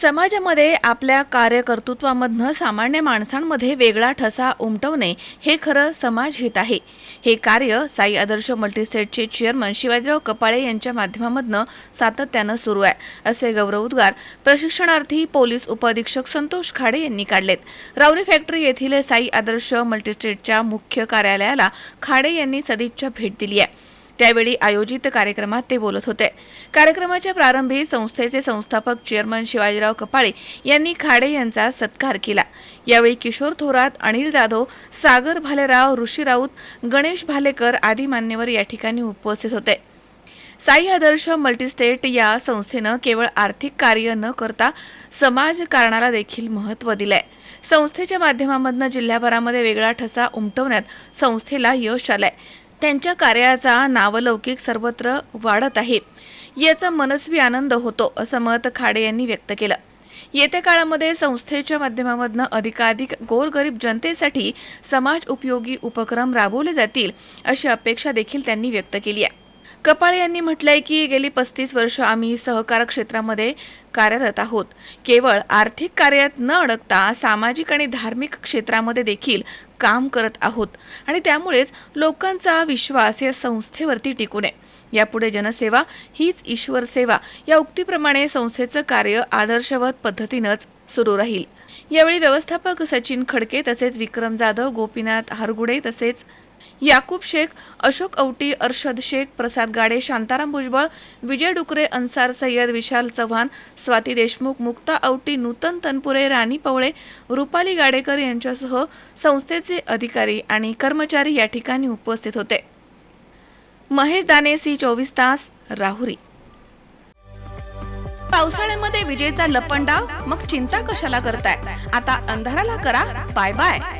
समाजामध्ये आपल्या कार्यकर्तृत्वामधनं सामान्य माणसांमध्ये वेगळा ठसा उमटवणे हे खरं समाजहित आहे. हे कार्य साई आदर्श मल्टीस्टेटचे चेअरमन शिवाजीराव कपाळे यांच्या माध्यमामधनं सातत्यानं सुरू आहे असे गौरवोद्गार प्रशिक्षणार्थी पोलीस उपअधीक्षक संतोष खाडे यांनी काढलेत. रावरी फॅक्टरी येथील साई आदर्श मल्टीस्टेटच्या मुख्य कार्यालयाला खाडे यांनी सदिच्छा भेट दिली आहे. त्यावेळी आयोजित कार्यक्रमात ते बोलत होते. कार्यक्रमाच्या प्रारंभी संस्थेचे संस्थापक चेअरमन शिवाजीराव कपाळे यांनी खाडे यांचा सत्कार केला. यावेळी किशोर थोरात अनिल जाधव सागर भालेराव ऋषी राऊत गणेश भालेकर आदी मान्यवर या ठिकाणी उपस्थित होते. साई आदर्श मल्टीस्टेट या संस्थेनं केवळ आर्थिक कार्य न करता समाजकारणाला देखील महत्त्व दिलंय. संस्थेच्या माध्यमामधनं जिल्ह्याभरामध्ये वेगळा ठसा उमटवण्यात संस्थेला यश आलंय. त्यांच्या कार्याचा नावलौकिक सर्वत्र वाढत आहे. याचा मनस्वी आनंद होतो असं मत खाडे यांनी व्यक्त केलं. येत्या काळामध्ये संस्थेच्या माध्यमामधनं अधिकाधिक गोरगरीब जनतेसाठी समाज उपयोगी उपक्रम राबवले जातील अशी अपेक्षा देखील त्यांनी व्यक्त केली आहे. कपाळे यांनी म्हटलंय की गेली पस्तीस वर्ष आम्ही सहकार क्षेत्रामध्ये कार्यरत आहोत. केवळ आर्थिक कार्यात न अडकता सामाजिक आणि धार्मिक क्षेत्रामध्ये देखील काम करत आहोत. आणि त्यामुळेच लोकांचा विश्वास या संस्थेवरती टिकून आहे यापुढे जनसेवा हीच ईश्वर सेवा. या उक्तीप्रमाणे संस्थेचं कार्य आदर्शवत पद्धतीनंच सुरू राहील. यावेळी व्यवस्थापक सचिन खडके तसेच विक्रम जाधव गोपीनाथ हारगुडे तसेच याकूब शेख अशोक औटी अर्शद शेख प्रसाद गाडे शांताराम भुजबळ विजय डुकरे अन्सार सय्यद विशाल चव्हाण स्वाती देशमुख मुक्ता औटी नूतन तनपुरे राणी पवळे रुपाली गाडेकर यांच्यासह संस्थेचे अधिकारी आणि कर्मचारी या ठिकाणी उपस्थित होते. महेश दाने सी चोवीस तास राहुरी. पावसाळ्यामध्ये विजेचा लपंडाव? मग चिंता कशाला करताय? आता अंधाराला करा बाय बाय.